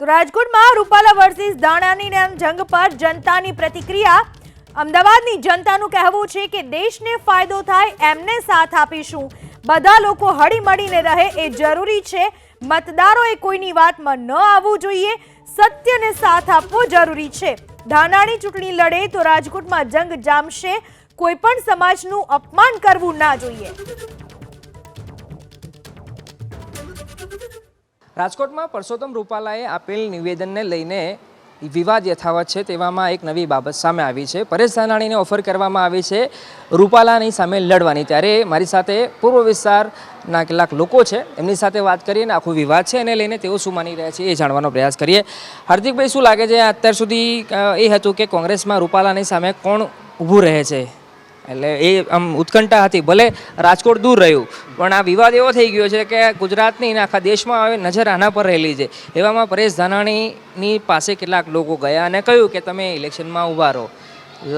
તો રાજકોટમાં રૂપાલા વર્સિસ દાણાની જંગ પર જનતાની પ્રતિક્રિયા. અમદાવાદની જનતાનું કહેવું છે કે દેશને ફાયદો થાય એમને સાથ આપીશું. બધા લોકો હળીમળીને રહે એ જરૂરી છે. મતદારોએ કોઈની વાતમાં ન આવવું જોઈએ. સત્યને સાથ આપવો જરૂરી છે. ધાનાણી ચૂંટણી લડે તો રાજકોટમાં જંગ જામશે. કોઈ પણ સમાજનું અપમાન કરવું ના જોઈએ. રાજકોટમાં પરસોત્તમ રૂપાલાએ આપેલ નિવેદનને લઈને વિવાદ યથાવત છે તેવામાં એક નવી બાબત સામે આવી છે. પરેશ ધાનાણીને ઓફર કરવામાં આવી છે રૂપાલાની સામે લડવાની. ત્યારે મારી સાથે પૂર્વ વિસ્તારના કેટલાક લોકો છે, એમની સાથે વાત કરીએ ને આખો વિવાદ છે એને લઈને તેઓ શું માની રહ્યા છે એ જાણવાનો પ્રયાસ કરીએ. હાર્દિકભાઈ, શું લાગે છે અત્યાર સુધી એ હતું કે કોંગ્રેસમાં રૂપાલાની સામે કોણ ઊભું રહે છે? એટલે એ આમ ઉત્કંઠા હતી, ભલે રાજકોટ દૂર રહ્યું, પણ આ વિવાદ એવો થઈ ગયો છે કે ગુજરાતની આખા દેશમાં હવે નજર આના પર રહેલી છે. એવામાં પરેશ ધાનાણીની પાસે કેટલાક લોકો ગયા અને કહ્યું કે તમે ઇલેક્શનમાં ઊભા રહો.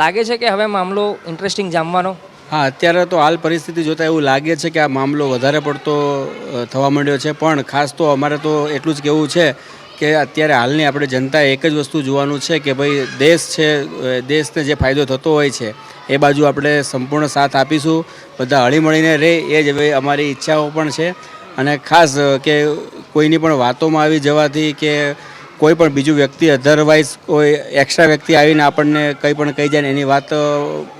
લાગે છે કે હવે મામલો ઇન્ટરેસ્ટિંગ જામવાનો? હા, અત્યારે તો હાલ પરિસ્થિતિ જોતાં એવું લાગે છે કે આ મામલો વધારે પડતો થવા માંડ્યો છે, પણ ખાસ તો અમારે તો એટલું જ કહેવું છે કે અત્યારે હાલની આપણે જનતા એક જ વસ્તુ જોવાનું છે કે ભાઈ દેશ છે દેશને જે ફાયદો થતો હોય છે, એ બાજુ આપણે સંપૂર્ણ સાથ આપીશું, બધા હળીમળીને રહે એ જ હવે અમારી ઈચ્છાઓ પણ છે. અને ખાસ કે કોઈની પણ વાતોમાં આવી જવાથી કે કોઈ પણ બીજું વ્યક્તિ અધરવાઇઝ કોઈ એક્સ્ટ્રા વ્યક્તિ આવીને આપણને કંઈ પણ કહી જાય એની વાત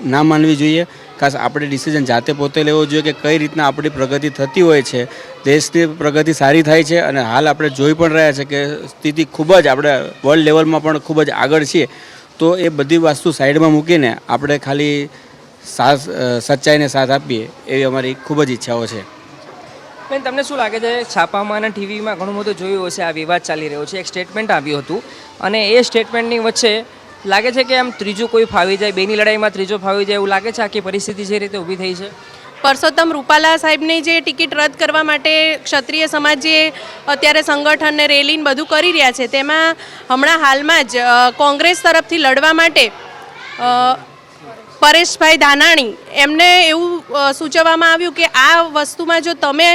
ના માનવી જોઈએ. ખાસ આપણે ડિસિઝન જાતે પોતે લેવો જોઈએ કે કઈ રીતના આપણી પ્રગતિ થતી હોય છે. દેશની પ્રગતિ સારી થાય છે અને હાલ આપણે જોઈ પણ રહ્યા છે કે સ્થિતિ ખૂબ જ આપણે વર્લ્ડ લેવલમાં પણ ખૂબ જ આગળ છીએ. તો એ બધી વસ્તુ સાઈડમાં મૂકીને આપણે ખાલી સાથ સચ્ચાઈને સાથ આપીએ એવી અમારી ખૂબ જ ઈચ્છાઓ છે. બેન, તમને શું લાગે છે? છાપામાં અને ટીવીમાં ઘણું બધું જોયું હશે, આ વિવાદ ચાલી રહ્યો છે. એક સ્ટેટમેન્ટ આવ્યું હતું અને એ સ્ટેટમેન્ટની વચ્ચે લાગે છે કે આમ ત્રીજું કોઈ ફાવી જાય, બેની લડાઈમાં ત્રીજો ફાવી જાય એવું લાગે છે? આખી પરિસ્થિતિ જે રીતે ઊભી થઈ છે? પરસોત્તમ રૂપાલા સાહેબની જે ટિકિટ રદ કરવા માટે ક્ષત્રિય સમાજ જે અત્યારે સંગઠન ને રેલીને બધું કરી રહ્યા છે, તેમાં હમણાં હાલમાં જ કોંગ્રેસ તરફથી લડવા માટે પરેશભાઈ ધાનાણી એમને એવું સૂચવવામાં આવ્યું કે આ વસ્તુમાં જો તમે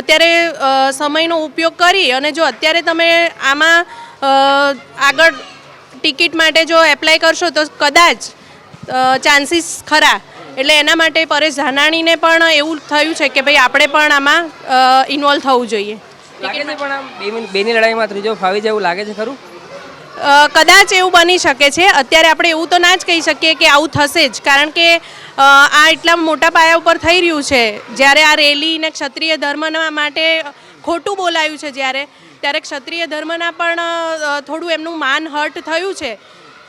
અત્યારે સમયનો ઉપયોગ કરી અને જો અત્યારે તમે આમાં આગળ ટિકિટ માટે જો એપ્લાય કરશો તો કદાચ ચાન્સીસ ખરા. એટલે એના માટે પરેશ ધાનાણીને પણ એવું થયું છે કે ભાઈ આપણે પણ આમાં ઇન્વોલ્વ થવું જોઈએ. પણ આમ બેની લડાઈમાં ત્રીજો ફાવી જાય એવું લાગે છે ખરું? કદાચ એવું બની શકે છે. અત્યારે આપણે એવું તો ના જ કહી શકીએ કે આવું થશે જ. કારણ કે આ એટલા મોટા પાયા ઉપર થઈ રહ્યું છે. જ્યારે આ રેલી ને ક્ષત્રિય ધર્મના માટે ખોટું બોલાયું છે જ્યારે ત્યારે ક્ષત્રિય ધર્મના પણ થોડું એમનું માન હર્ટ થયું છે.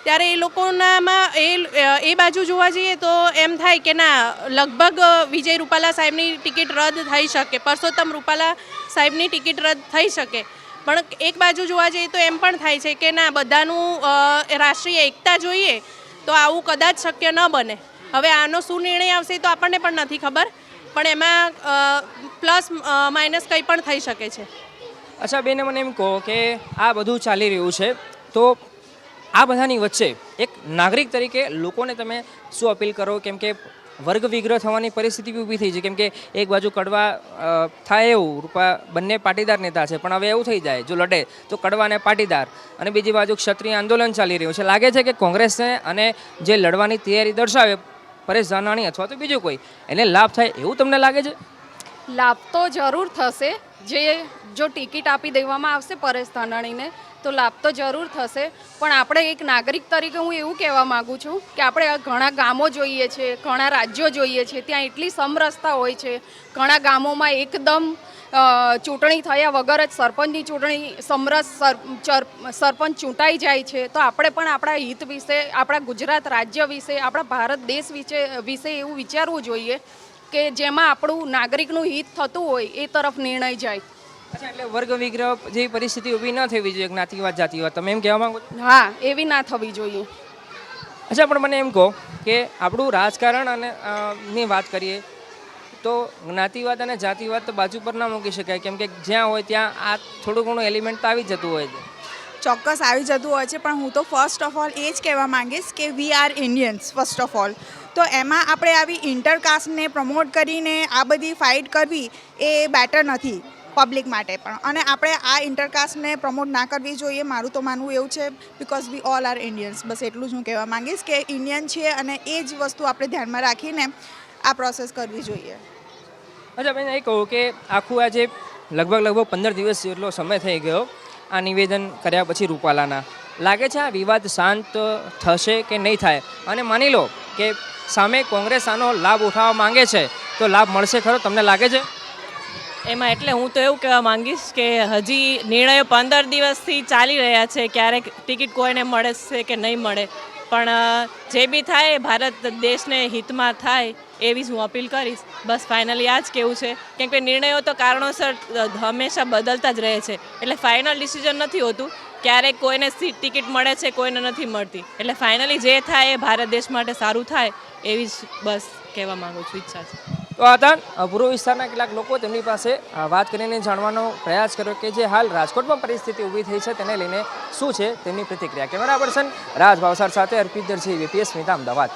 ત્યારે એ લોકોનામાં એ એ બાજુ જોવા જઈએ તો એમ થાય કે ના, લગભગ વિજય રૂપાલા સાહેબની ટિકિટ રદ થઈ શકે, પરસોત્તમ રૂપાલા સાહેબની ટિકિટ રદ થઈ શકે. પણ એક બાજુ જોવા જઈએ તો એમ પણ થાય છે કે ના, બધાનું રાષ્ટ્રીય એકતા જોઈએ, તો આવું કદાચ શક્ય ન બને. હવે આનો શું નિર્ણય આવશે તો આપણને પણ નથી ખબર, પણ એમાં પ્લસ માઇનસ કંઈ પણ થઈ શકે છે. અચ્છા, બેને મને એમ કહો કે આ બધું ચાલી રહ્યું છે, તો આ બધાની વચ્ચે એક નાગરિક તરીકે લોકોને તમે શું અપીલ કરો? કેમ કે વર્ગ વિગ્રહ થવાની પરિસ્થિતિ ઊભી થઈ છે. કેમ કે એક બાજુ કડવા થાય એવું, રૂપા બંને પાટીદાર નેતા છે, પણ હવે એવું થઈ જાય, જો લડે, તો કડવા અને પાટીદાર. અને બીજી બાજુ ક્ષત્રિય આંદોલન ચાલી રહ્યું છે. લાગે છે કે કોંગ્રેસને અને જે લડવાની તૈયારી દર્શાવે, પરેશ ધાનાણી અથવા તો બીજું કોઈ, એને લાભ થાય એવું તમને લાગે છે? લાભ તો જરૂર થશે જે જો ટિકિટ આપી દેવામાં આવશે પરેશ ધાનાણીને, તો લાભ તો જરૂર થશે. પણ આપણે એક નાગરિક તરીકે હું એવું કહેવા માગું છું કે આપણે ઘણા ગામો જોઈએ છે, ઘણા રાજ્યો જોઈએ છે, ત્યાં એટલી સમરસતા હોય છે, ઘણા ગામોમાં એકદમ ચૂંટણી થયા વગર જ સરપંચની ચૂંટણી સમરસ સર સરપંચ ચૂંટાઈ જાય છે. તો આપણે પણ આપણા હિત વિશે, આપણા ગુજરાત રાજ્ય વિશે, આપણા ભારત દેશ વિશે વિશે એવું વિચારવું જોઈએ. કે જેમાં આપણું નાગરિકનું હિત થતું હોય એ તરફ નિર્ણય જાય. અચ્છા એટલે વર્ગ વિગ્રહ જેવી પરિસ્થિતિ ઊભી ન થવી જોઈએ જ્ઞાતિવાદ જાતિવાદ. તમે એમ કહેવા માંગો છો? હા એવી ના થવી જોઈએ. અચ્છા પણ મને એમ કહો કે આપણું રાજકારણ અને ની વાત કરીએ તો જ્ઞાતિવાદ અને જાતિવાદ તો બાજુ પર ના મૂકી શકાય. કેમ કે જ્યાં હોય ત્યાં આ થોડું ઘણું એલિમેન્ટ તો આવી જતું હોય છે. ચોક્કસ આવી જતું હોય છે પણ હું તો ફર્સ્ટ ઓફ ઓલ એ જ કહેવા માંગીશ કે we are Indians first of all તો એમાં આપણે આવી ઇન્ટરકાસ્ટને પ્રમોટ કરીને આ બધી ફાઇટ કરવી એ બેટર નથી પબ્લિક માટે પણ. અને આપણે આ ઇન્ટરકાસ્ટને પ્રમોટ ના કરવી જોઈએ, મારું તો માનવું એવું છે because we all are Indians બસ એટલું જ હું કહેવા માંગીશ કે ઇન્ડિયન છીએ અને એ જ વસ્તુ આપણે ધ્યાનમાં રાખીને આ પ્રોસેસ કરવી જોઈએ. અચ્છા, બેન એ કહું કે આખું આજે લગભગ લગભગ પંદર દિવસ જેટલો સમય થઈ ગયો આ નિવેદન કર્યા પછી રૂપાલાના. લાગે છે આ વિવાદ શાંત થશે કે નહીં થાય? અને માની લો કે સામે કોંગ્રેસ આનો લાભ ઉઠાવવા માંગે છે, તો લાભ મળશે ખરો? તમને લાગે છે? એમાં એટલે હું તો એવું કહેવા માંગીશ કે હજી નિર્ણયો પંદર દિવસથી ચાલી રહ્યા છે ક્યારેક ટિકિટ કોઈને મળે છે કે નહીં મળે. પણ જે બી થાય, ભારત દેશને હિતમાં થાય એવી જ હું અપીલ કરીશ. બસ ફાઇનલી આ જ કેવું છે. કેમ કે નિર્ણયો તો કારણોસર હંમેશા બદલતા જ રહે છે. એટલે ફાઇનલ ડિસિઝન નથી હોતું ક્યારેક કોઈને ટિકિટ મળે છે, કોઈને નથી મળતી. એટલે ફાઇનલી જે થાય એ ભારત દેશ માટે સારું થાય એવી જ બસ કહેવા માગું છું, ઈચ્છા છે. તો આદાન પૂર્વ વિસ્તારના કેટલાક લોકો તેમની પાસે વાત કરીને જાણવાનો પ્રયાસ કર્યો કે જે હાલ રાજકોટમાં પરિસ્થિતિ ઊભી થઈ છે તેને લઈને શું છે તેમની પ્રતિક્રિયા. કેમેરા પર્સન રાજ ભાવસાર સાથે અર્પિત દરજી વીપીએસ સ્મિતા, અમદાવાદ.